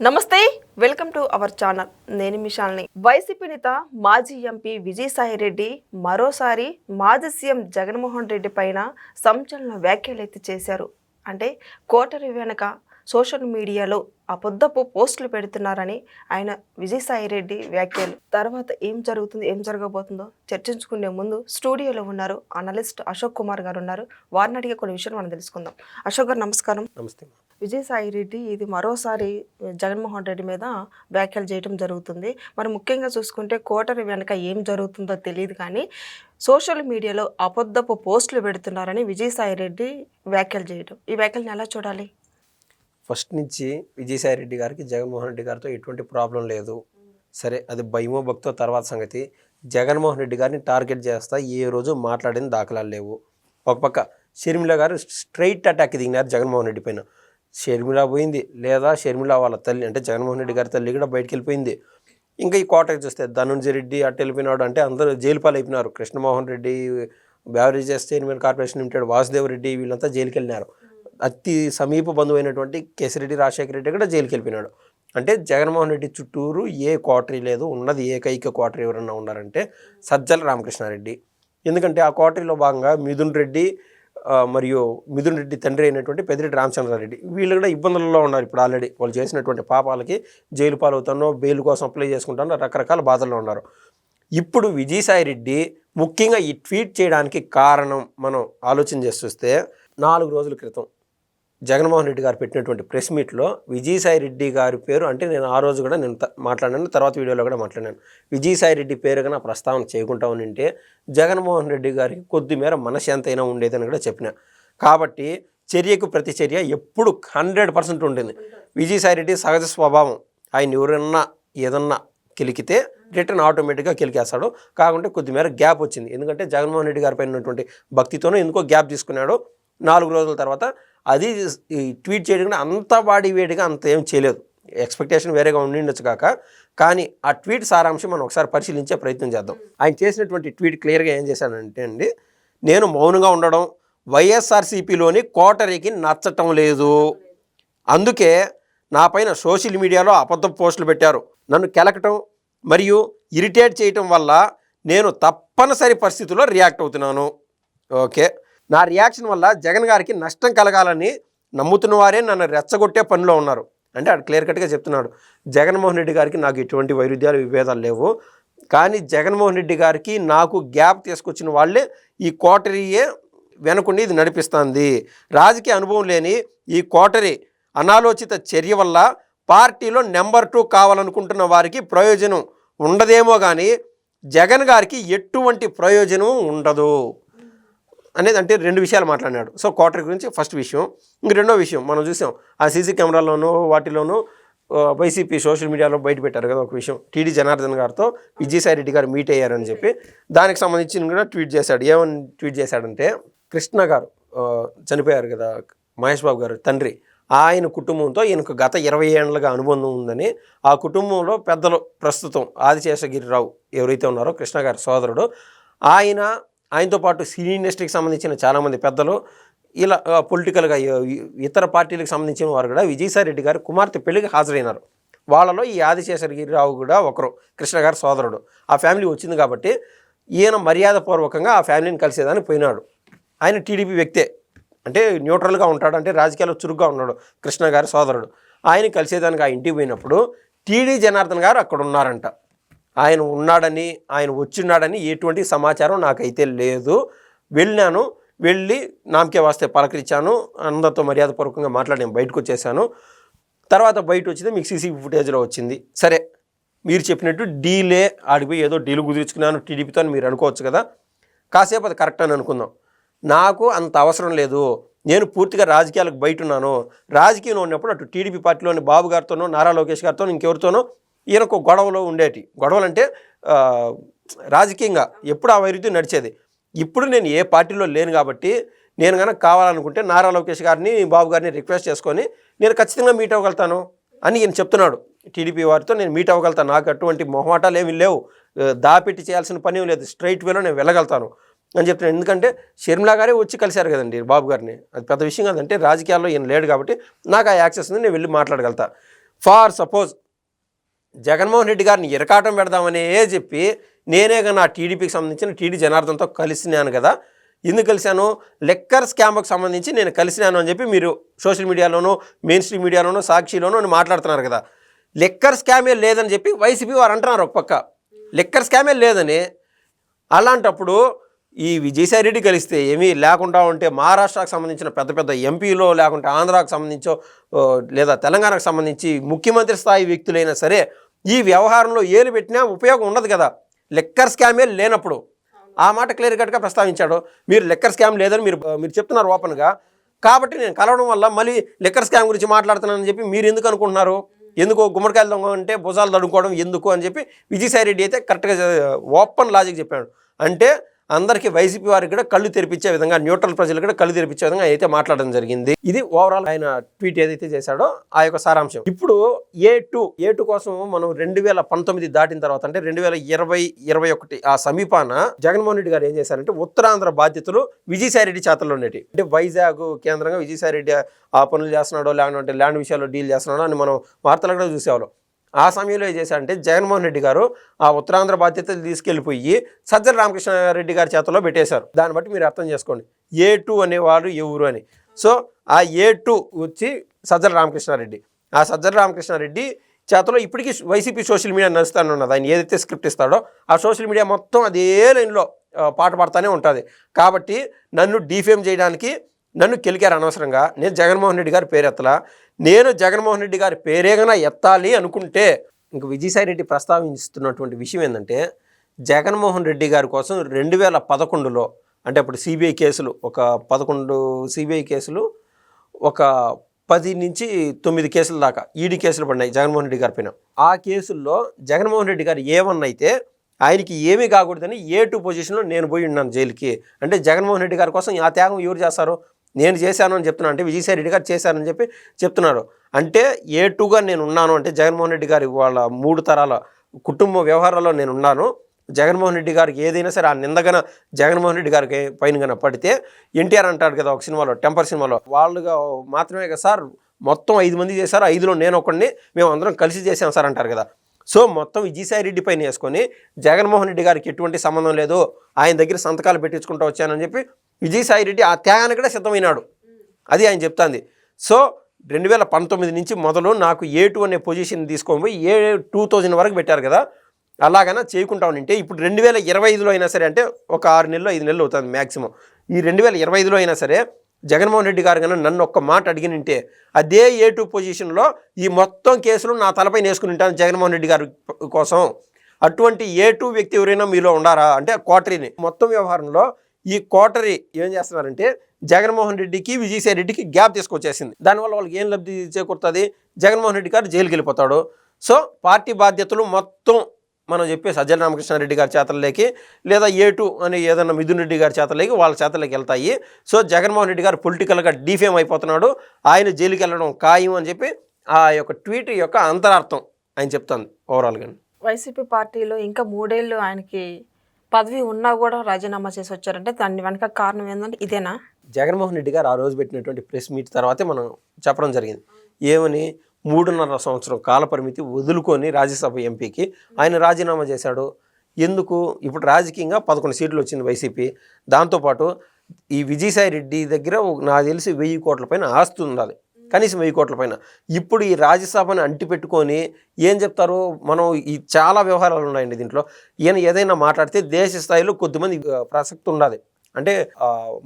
నమస్తే welcome to our channel. నేను మిషాల్ని YCP నేత మాజీ ఎంపీ విజయసాయి రెడ్డి మరోసారి మాజీ సీఎం జగన్మోహన్ రెడ్డి పైన సంచలన వ్యాఖ్యలైతే చేశారు. అంటే కోటరి వెనక సోషల్ మీడియాలో అబద్ధపు పోస్టులు పెడుతున్నారని ఆయన విజయసాయి రెడ్డి వ్యాఖ్యలు. తర్వాత ఏం జరుగుతుంది ఏం జరగబోతుందో చర్చించుకునే ముందు స్టూడియోలో ఉన్నారు అనలిస్ట్ అశోక్ కుమార్ గారు ఉన్నారు. వారిని అడిగే కొన్ని విషయాలు మనం తెలుసుకుందాం. అశోక్ గారు నమస్కారం. నమస్తే. విజయసాయి రెడ్డి ఇది మరోసారి జగన్మోహన్ రెడ్డి మీద వ్యాఖ్యలు చేయడం జరుగుతుంది. మరి ముఖ్యంగా చూసుకుంటే కోటరి వెనక ఏం జరుగుతుందో తెలియదు కానీ సోషల్ మీడియాలో అబద్ధపు పోస్టులు పెడుతున్నారని విజయసాయి రెడ్డి వ్యాఖ్యలు చేయడం ఈ వ్యాఖ్యలను ఎలా చూడాలి? ఫస్ట్ నుంచి విజయసాయి రెడ్డి గారికి జగన్మోహన్ రెడ్డి గారితో ఎటువంటి ప్రాబ్లం లేదు. సరే అది భయమో భక్తో తర్వాత సంగతి. జగన్మోహన్ రెడ్డి గారిని టార్గెట్ చేస్తా ఏ రోజు మాట్లాడిన దాఖలాలు లేవు. ఒక పక్క షర్మిల గారు స్ట్రైట్ అటాక్ దిగినారు జగన్మోహన్ రెడ్డి పైన. షర్మిల పోయింది. లేదా షర్మిల వాళ్ళ తల్లి అంటే జగన్మోహన్ రెడ్డి గారి తల్లి కూడా బయటికి వెళ్ళిపోయింది. ఇంకా ఈ కోటకి చూస్తే ధనుంజయ రెడ్డి అటు వెళ్ళిపోయినాడు అంటే అందరూ jail పాలైపోయినారు. Krishnamohan Reddy beverages chairman corporation limited Vasudev Reddy వీళ్ళంతా జైలుకి వెళ్ళినారు. అతి సమీప బంధువు అయినటువంటి కేసిరెడ్డి రాజశేఖర రెడ్డి కూడా జైలుకి వెళ్ళిపోయినాడు. అంటే జగన్మోహన్ రెడ్డి చుట్టూరు ఏ క్వార్టరీ లేదు. ఉన్నది ఏకైక క్వార్టరీ ఎవరన్నా ఉన్నారంటే సజ్జల రామకృష్ణారెడ్డి. ఎందుకంటే ఆ క్వార్టరీలో భాగంగా మిథున్ రెడ్డి మరియు మిథున్ రెడ్డి తండ్రి అయినటువంటి పెద్దిరెడ్డి రామచంద్రారెడ్డి. వీళ్ళు కూడా ఇబ్బందులలో ఉన్నారు ఇప్పుడు ఆల్రెడీ. వాళ్ళు చేసినటువంటి పాపాలకి జైలు పాలవుతానో బెయిల్ కోసం అప్లై చేసుకుంటానో రకరకాల బాధల్లో ఉన్నారు. ఇప్పుడు విజయసాయి రెడ్డి ముఖ్యంగా ఈ ట్వీట్ చేయడానికి కారణం మనం ఆలోచన చేసి చూస్తే నాలుగు రోజుల క్రితం జగన్మోహన్ రెడ్డి గారు పెట్టినటువంటి ప్రెస్ మీట్లో విజయసాయి రెడ్డి గారి పేరు అంటే నేను ఆ రోజు కూడా నేను మాట్లాడాను తర్వాత వీడియోలో కూడా మాట్లాడాను. విజయసాయి రెడ్డి పేరు కన్నా ప్రస్తావన చేయకుండా ఉంటే జగన్మోహన్ రెడ్డి గారికి కొద్దిమేర మనశాంతైనా ఉండేదని కూడా చెప్పిన. కాబట్టి చర్యకు ప్రతి చర్య ఎప్పుడు హండ్రెడ్ పర్సెంట్ ఉంటుంది విజయసాయి రెడ్డి సహజ స్వభావం. ఆయన ఎవరన్నా ఏదన్నా కిలికితే రిటర్న్ ఆటోమేటిక్గా కిలికేస్తాడు. కాకుంటే కొద్దిమేర గ్యాప్ వచ్చింది. ఎందుకంటే జగన్మోహన్ రెడ్డి గారి పైన ఉన్నటువంటి భక్తితోనూ ఎందుకో గ్యాప్ తీసుకున్నాడు నాలుగు రోజుల తర్వాత అది ఈ ట్వీట్ చేయడం కూడా అంత బాడీ వేడిగా అంత ఏం చేయలేదు. ఎక్స్పెక్టేషన్ వేరేగా ఉండిండొచ్చు కాక. కానీ ఆ ట్వీట్ సారాంశం మనం ఒకసారి పరిశీలించే ప్రయత్నం చేద్దాం. ఆయన చేసినటువంటి ట్వీట్ క్లియర్గా ఏం చేశానంటే అండి నేను మౌనంగా ఉండడం వైఎస్ఆర్సీపీలోని కోటరీకి నచ్చటం లేదు. అందుకే నా పైన సోషల్ మీడియాలో అబద్ధ పోస్టులు పెట్టారు. నన్ను కెలకటం మరియు ఇరిటేట్ చేయటం వల్ల నేను తప్పనిసరి పరిస్థితుల్లో రియాక్ట్ అవుతున్నాను. ఓకే. నా రియాక్షన్ వల్ల జగన్ గారికి నష్టం కలగాలని నమ్ముతున్న వారే నన్ను రెచ్చగొట్టే పనిలో ఉన్నారు. అంటే అక్కడ క్లియర్ కట్గా చెప్తున్నాడు. జగన్మోహన్ రెడ్డి గారికి నాకు ఎటువంటి వైరుధ్యాలు విభేదాలు లేవు. కానీ జగన్మోహన్ రెడ్డి గారికి నాకు గ్యాప్ తీసుకొచ్చిన వాళ్ళే ఈ కోటరీయే వెనకుండి ఇది నడిపిస్తుంది. రాజకీయ అనుభవం లేని ఈ కోటరీ అనాలోచిత చర్య వల్ల పార్టీలో నెంబర్ టూ కావాలనుకుంటున్న వారికి ప్రయోజనం ఉండదేమో కానీ జగన్ గారికి ఎటువంటి ప్రయోజనం ఉండదు. అనేది అంటే రెండు విషయాలు మాట్లాడినాడు. సో క్వార్టర్ గురించి ఫస్ట్ విషయం. ఇంక రెండో విషయం మనం చూసాం. ఆ సీసీ కెమెరాలోనూ వాటిలోనూ వైసీపీ సోషల్ మీడియాలో బయట పెట్టారు కదా ఒక విషయం. టీడీ జనార్దన్ గారితో విజయసాయిరెడ్డి గారు మీట్ అయ్యారని చెప్పి. దానికి సంబంధించి కూడా ట్వీట్ చేశాడు. ఏమని ట్వీట్ చేశాడంటే కృష్ణ గారు చనిపోయారు కదా మహేష్ బాబు గారు తండ్రి. ఆయన కుటుంబంతో ఈయనకు గత ఇరవై ఏళ్ళగా అనుబంధం ఉందని ఆ కుటుంబంలో పెద్దలు ప్రస్తుతం ఆదిశేషగిరిరావు ఎవరైతే ఉన్నారో కృష్ణ గారి సోదరుడు ఆయన ఆయనతో పాటు సినీ ఇండస్ట్రీకి సంబంధించిన చాలామంది పెద్దలు ఇలా పొలిటికల్గా ఇతర పార్టీలకు సంబంధించిన వారు కూడా విజయసాయిరెడ్డి రెడ్డి కుమార్తె పెళ్ళికి హాజరైనారు. వాళ్ళలో ఈ ఆదిశేషగిరిరావు కూడా ఒకరు కృష్ణ గారి సోదరుడు. ఆ ఫ్యామిలీ వచ్చింది కాబట్టి ఈయన మర్యాదపూర్వకంగా ఆ ఫ్యామిలీని కలిసేదానికి పోయినాడు. ఆయన టీడీపీ వ్యక్తే. అంటే న్యూట్రల్గా ఉంటాడు అంటే రాజకీయాల్లో చురుగ్గా ఉన్నాడు కృష్ణ గారి సోదరుడు. ఆయన కలిసేదానికి ఆ ఇంటికి పోయినప్పుడు టీడీ జనార్దన్ గారు అక్కడ ఉన్నారంట. ఆయన ఉన్నాడని ఆయన వచ్చిన్నాడని ఎటువంటి సమాచారం నాకైతే లేదు. వెళ్ళినాను వెళ్ళి నామకే వాస్తే పలకరించాను. అందరితో మర్యాదపూర్వకంగా మాట్లాడి నేను బయటకు వచ్చేసాను. తర్వాత బయట వచ్చింది మీకు సీసీ ఫుటేజ్లో వచ్చింది. సరే మీరు చెప్పినట్టు డీలే ఆడిపోయి ఏదో డీలు కుదుర్చుకున్నాను టీడీపీతో అని మీరు అనుకోవచ్చు కదా. కాసేపు అది కరెక్ట్ అని అనుకుందాం. నాకు అంత అవసరం లేదు. నేను పూర్తిగా రాజకీయాలకు బయట ఉన్నాను. రాజకీయంలో ఉన్నప్పుడు అటు టీడీపీ పార్టీలోని బాబు గారితోనో నారా లోకేష్ గారితో ఇంకెవరితోనో ఈయనకు గొడవలు ఉండేటి. గొడవలు అంటే రాజకీయంగా ఎప్పుడు ఆ వైరుధ్యం నడిచేది. ఇప్పుడు నేను ఏ పార్టీలో లేను కాబట్టి నేను కనుక కావాలనుకుంటే నారా లోకేష్ గారిని బాబు గారిని రిక్వెస్ట్ చేసుకొని నేను ఖచ్చితంగా మీట్ అవ్వగలుగుతాను అని ఈయన చెప్తున్నాడు. టీడీపీ వారితో నేను మీట్ అవ్వగలుగుతాను నాకు అటువంటి మొహమాటాలు ఏమీ లేవు. దాపెట్టి చేయాల్సిన పని లేదు. స్ట్రైట్ వేలో నేను వెళ్ళగలుగుతాను అని చెప్తున్నాను ఎందుకంటే షర్మిలా గారే వచ్చి కలిశారు కదండి బాబు గారిని. అది పెద్ద విషయం కాదంటే రాజకీయాల్లో ఈయన లేడు కాబట్టి నాకు ఆ యాక్సెస్ ఉంది నేను వెళ్ళి మాట్లాడగలుగుతా. ఫార్ సపోజ్ జగన్మోహన్ రెడ్డి గారిని ఇరకాటం పెడదామనే చెప్పి నేనే నా టీడీపీకి సంబంధించిన టీడీ జనార్దన్తో కలిసినాను కదా. ఎందుకు కలిశాను? లెక్కర్ స్కామ్కి సంబంధించి నేను కలిసినాను అని చెప్పి మీరు సోషల్ మీడియాలోనూ మెయిన్ స్ట్రీమ్ మీడియాలోనూ సాక్షిలోనూ మాట్లాడుతున్నారు కదా. లెక్కర్ స్కామే లేదని చెప్పి వైసీపీ వారు అంటున్నారు ఒక పక్క. లెక్కర్ స్కామే లేదని అలాంటప్పుడు ఈ విజయసాయి రెడ్డి కలిస్తే ఏమీ లేకుండా ఉంటే మహారాష్ట్రకు సంబంధించిన పెద్ద పెద్ద ఎంపీలో లేకుంటే ఆంధ్రాకు సంబంధించో లేదా తెలంగాణకు సంబంధించి ముఖ్యమంత్రి స్థాయి వ్యక్తులైనా సరే ఈ వ్యవహారంలో ఏలు పెట్టినా ఉపయోగం ఉండదు కదా. లెక్కర్ స్కామే లేనప్పుడు. ఆ మాట క్లియర్ కట్గా ప్రస్తావించాడు. మీరు లెక్కర్ స్కామ్ లేదని మీరు మీరు చెప్తున్నారు ఓపెన్గా. కాబట్టి నేను కలవడం వల్ల మళ్ళీ లెక్కర్ స్కామ్ గురించి మాట్లాడుతున్నానని చెప్పి మీరు ఎందుకు అనుకుంటున్నారు? ఎందుకు గుమ్మడికాయలు దొంగ అంటే భుజాలు తడుకోవడం ఎందుకు అని చెప్పి విజయసాయి రెడ్డి అయితే కరెక్ట్గా ఓపెన్ లాజిక్ చెప్పాడు. అంటే అందరికీ వైసీపీ వారికి కూడా కళ్ళు తెరిపించే విధంగా న్యూట్రల్ ప్రజలు కూడా కళ్ళు తెరిపించే విధంగా అయితే మాట్లాడడం జరిగింది ఇది ఓవరాల్ ఆయన ట్వీట్ ఏదైతే చేశాడో ఆ యొక్క సారాంశం. ఇప్పుడు ఏ టూ ఏ టూ కోసం మనం రెండు వేల పంతొమ్మిది దాటిన తర్వాత అంటే రెండు వేల ఇరవై ఇరవై ఒకటి ఆ సమీపాన జగన్మోహన్ రెడ్డి గారు ఏం చేశారంటే ఉత్తరాంధ్ర బాధ్యతలు విజయసాయి రెడ్డి చేతల్లో ఉండేవి అంటే వైజాగ్ కేంద్రంగా విజయసాయి రెడ్డి ఆ పనులు చేస్తున్నాడో లేకుంటే ల్యాండ్ విషయాల్లో డీల్ చేస్తున్నాడో అని మనం వార్తలు కూడా చూసేవాళ్ళం. ఆ సమయంలో ఏం చేశారంటే జగన్మోహన్ రెడ్డి గారు ఆ ఉత్తరాంధ్ర బాధ్యతలు తీసుకెళ్ళిపోయి సజ్జల రామకృష్ణారెడ్డి గారి చేతిలో పెట్టేశారు. దాన్ని బట్టి మీరు అర్థం చేసుకోండి. ఏ టూ అనేవారు ఎవరు అని. సో ఆ ఏ టూ వచ్చి సజ్జల రామకృష్ణారెడ్డి. ఆ సజ్జల రామకృష్ణారెడ్డి చేతలో ఇప్పటికీ వైసీపీ సోషల్ మీడియా నడుస్తానున్నది ఆయన ఏదైతే స్క్రిప్ట్ ఇస్తాడో ఆ సోషల్ మీడియా మొత్తం అదే లైన్లో పాట పాడుతూనే ఉంటుంది. కాబట్టి నన్ను డీఫేమ్ చేయడానికి నన్ను కెలికారు అనవసరంగా. నేను జగన్మోహన్ రెడ్డి గారి పేరు ఎత్తలా? నేను జగన్మోహన్ రెడ్డి గారి పేరేగన ఎత్తాలి అనుకుంటే ఇంక విజయసాయి రెడ్డి ప్రస్తావిస్తున్నటువంటి విషయం ఏంటంటే జగన్మోహన్ రెడ్డి గారి కోసం రెండు వేల పదకొండులో అంటే అప్పుడు సిబిఐ కేసులు ఒక పదకొండు సిబిఐ కేసులు ఒక పది నుంచి తొమ్మిది కేసుల దాకా ఈడీ కేసులు పడినాయి జగన్మోహన్ రెడ్డి గారి పైన. ఆ కేసుల్లో జగన్మోహన్ రెడ్డి గారు ఏమన్నా అయితే ఆయనకి ఏమీ కాకూడదని ఏ టూ పొజిషన్లో నేను పోయి ఉన్నాను జైలుకి. అంటే జగన్మోహన్ రెడ్డి గారి కోసం ఆ త్యాగం ఎవరు చేస్తారు? నేను చేశాను అని చెప్తున్నాను అంటే విజయసాయి రెడ్డి గారు చేశారని చెప్పి చెప్తున్నారు. అంటే ఏ టూగా నేను ఉన్నాను అంటే జగన్మోహన్ రెడ్డి గారి వాళ్ళ మూడు తరాల కుటుంబ వ్యవహారాల్లో నేను ఉన్నాను. జగన్మోహన్ రెడ్డి గారికి ఏదైనా సరే ఆ నిందగన జగన్మోహన్ రెడ్డి గారికి పైన గన పడితే ఎన్టీఆర్ అంటాడు కదా ఒక సినిమాలో టెంపర్ సినిమాలో వాళ్ళుగా మాత్రమే కదా సార్ మొత్తం ఐదు మంది చేశారు ఐదులో నేను ఒకడిని మేము అందరం కలిసి చేసాం సార్ అంటారు కదా. సో మొత్తం విజయసాయి రెడ్డి పైన వేసుకొని జగన్మోహన్ రెడ్డి గారికి ఎటువంటి సంబంధం లేదు ఆయన దగ్గర సంతకాలు పెట్టించుకుంటూ వచ్చానని చెప్పి విజయసాయిరెడ్డి ఆ త్యాగానికి కూడా సిద్ధమైనాడు. అది ఆయన చెప్తాంది. సో రెండు వేల పంతొమ్మిది నుంచి మొదలు నాకు ఏ టూ అనే పొజిషన్ తీసుకొని పోయి ఏ టూ థౌజండ్ వరకు పెట్టారు కదా అలాగైనా చేయకుండా ఉంటే ఇప్పుడు రెండు వేల ఇరవై ఐదులో అయినా సరే అంటే ఒక ఆరు నెలలు ఐదు నెలలు అవుతుంది మ్యాక్సిమం ఈ రెండు వేల ఇరవై ఐదులో అయినా సరే జగన్మోహన్ రెడ్డి గారు కన్నా నన్ను ఒక్క మాట అడిగినంటే అదే ఏ టూ పొజిషన్లో ఈ మొత్తం కేసులు నా తలపై నేసుకుని ఉంటాను జగన్మోహన్ రెడ్డి గారి కోసం. అటువంటి ఏ టూ వ్యక్తి ఎవరైనా మీలో ఉండారా? అంటే క్వార్టరీని. మొత్తం వ్యవహారంలో ఈ కోటరీ ఏం చేస్తున్నారంటే జగన్మోహన్ రెడ్డికి విజయసాయి రెడ్డికి గ్యాప్ తీసుకొచ్చేసింది. దానివల్ల వాళ్ళకి ఏం లబ్ధి చేకూరుతుంది? జగన్మోహన్ రెడ్డి గారు జైలుకి వెళ్ళిపోతాడు. సో పార్టీ బాధ్యతలు మొత్తం మనం చెప్పే సజ్జల రామకృష్ణారెడ్డి గారి చేతల్లోకి లేదా ఏ టూ అని ఏదైనా మిథున్ రెడ్డి గారి చేతల్లోకి వాళ్ళ చేతల్లోకి వెళ్తాయి. సో జగన్మోహన్ రెడ్డి గారు పొలిటికల్గా డిఫేమ్ అయిపోతున్నాడు. ఆయన జైలుకి వెళ్ళడం ఖాయం అని చెప్పి ఆ యొక్క ట్వీట్ యొక్క అంతరార్థం ఆయన చెప్తాను ఓవరాల్గా. వైసీపీ పార్టీలో ఇంకా మూడేళ్ళు ఆయనకి పదవి ఉన్నా కూడా రాజీనామా చేసి వచ్చారంటే దాని వెనక కారణం ఏంటంటే ఇదేనా? జగన్మోహన్ రెడ్డి గారు ఆ రోజు పెట్టినటువంటి ప్రెస్ మీట్ తర్వాతే మనం చెప్పడం జరిగింది. ఏమని? మూడున్నర సంవత్సరం కాల పరిమితి వదులుకొని రాజ్యసభ ఎంపీకి ఆయన రాజీనామా చేశాడు. ఎందుకు? ఇప్పుడు రాజకీయంగా పదకొండు సీట్లు వచ్చింది వైసీపీ. దాంతోపాటు ఈ విజయసాయి రెడ్డి దగ్గర నాకు తెలిసి వెయ్యి కోట్ల పైన ఆస్తి ఉండాలి. కనీసం వెయ్యి కోట్ల పైన. ఇప్పుడు ఈ రాజ్యసభని అంటిపెట్టుకొని ఏం చెప్తారు మనం ఈ చాలా వ్యవహారాలు ఉన్నాయండి దీంట్లో. ఈయన ఏదైనా మాట్లాడితే దేశ స్థాయిలో కొద్దిమంది ప్రసక్తి ఉండాలి. అంటే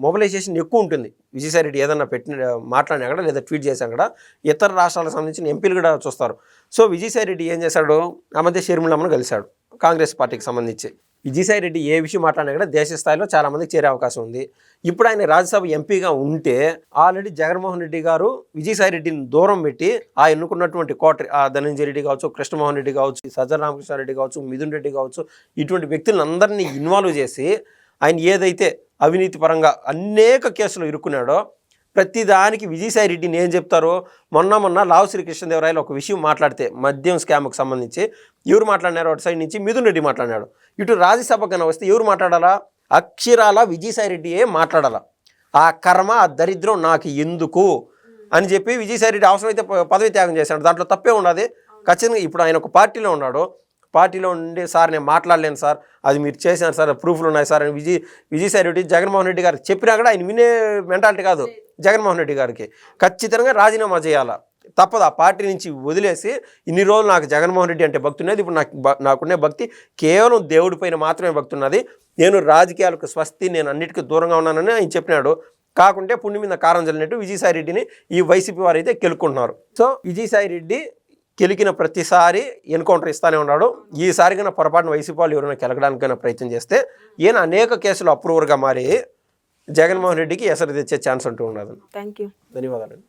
మొబిలైజేషన్ ఎక్కువ ఉంటుంది. విజయసాయి రెడ్డి ఏదన్నా పెట్టిన మాట్లాడినా కూడా లేదా ట్వీట్ చేసినా కూడా ఇతర రాష్ట్రాలకు సంబంధించిన ఎంపీలు కూడా చూస్తారు. సో విజయసాయి రెడ్డి ఏం చేశాడు? ఆ మధ్య షర్మిలమ్మను కలిశాడు. కాంగ్రెస్ పార్టీకి సంబంధించి. విజయసాయి రెడ్డి ఏ విషయం మాట్లాడినా కూడా దేశ స్థాయిలో చాలామందికి చేరే అవకాశం ఉంది. ఇప్పుడు ఆయన రాజ్యసభ ఎంపీగా ఉంటే ఆల్రెడీ జగన్మోహన్ రెడ్డి గారు విజయసాయి రెడ్డిని దూరం పెట్టి ఆ ఎన్నుకున్నటువంటి కోట ఆ ధనంజయ రెడ్డి కావచ్చు కృష్ణమోహన్ రెడ్డి కావచ్చు సజ్జన రామకృష్ణారెడ్డి కావచ్చు మిథున్ రెడ్డి కావచ్చు ఇటువంటి వ్యక్తులందరినీ ఇన్వాల్వ్ చేసి ఆయన ఏదైతే అవినీతి పరంగా అనేక కేసులు ఇరుక్కున్నాడో ప్రతిదానికి విజయసాయి రెడ్డిని ఏం చెప్తారో మొన్న మొన్న లావు శ్రీకృష్ణదేవరాయలు ఒక విషయం మాట్లాడితే మద్యం స్కామ్కి సంబంధించి. ఎవరు మాట్లాడినారు? అటు సైడ్ నుంచి మిథున్ రెడ్డి మాట్లాడినాడు. ఇటు రాజ్యసభ కన్నా వస్తే ఎవరు మాట్లాడాలా? అక్షరాల విజయసాయి రెడ్డియే మాట్లాడాలా? ఆ కర్మ ఆ దరిద్రం నాకు ఎందుకు? అని చెప్పి విజయసాయి రెడ్డి అవసరమైతే పదవి త్యాగం చేశాడు. దాంట్లో తప్పే ఉన్నది ఖచ్చితంగా ఇప్పుడు ఆయన ఒక పార్టీలో ఉన్నాడు. పార్టీలో ఉండి సార్ నేను మాట్లాడలేను సార్. అది మీరు చేశాను సార్ ప్రూఫ్లు ఉన్నాయి సార్ అని విజయ్ విజయసాయి రెడ్డి జగన్మోహన్ రెడ్డి గారు చెప్పినా కూడా ఆయన వినే మెంటాలిటీ కాదు. జగన్మోహన్ రెడ్డి గారికి. ఖచ్చితంగా రాజీనామా చేయాలా? తప్పదు. ఆ పార్టీ నుంచి వదిలేసి ఇన్ని రోజులు నాకు జగన్మోహన్ రెడ్డి అంటే భక్తి ఉన్నది. ఇప్పుడు నాకు నాకునే నాకున్నే భక్తి కేవలం దేవుడి పైన మాత్రమే భక్తి ఉన్నది. నేను రాజకీయాలకు స్వస్తి నేను అన్నిటికీ దూరంగా ఉన్నానని ఆయన చెప్పినాడు. కాకుంటే పుణ్యం మీద కారం చల్లినట్టు విజయసాయి రెడ్డిని ఈ వైసీపీ వారు అయితే గెలుక్కుంటున్నారు సో విజయసాయి రెడ్డి గెలికిన ప్రతిసారి ఎన్కౌంటర్ ఇస్తానే ఉన్నాడు. ఈసారి కన్నా పొరపాటున వైసీపీ వాళ్ళు ఎవరైనా గెలకడానికైనా ప్రయత్నం చేస్తే ఈయన అనేక కేసులు అప్రూవర్గా మారి జగన్మోహన్ రెడ్డికి ఎసరు తెచ్చే ఛాన్స్ అంటూ ఉన్నది. థ్యాంక్ యూ ధన్యవాదాలు.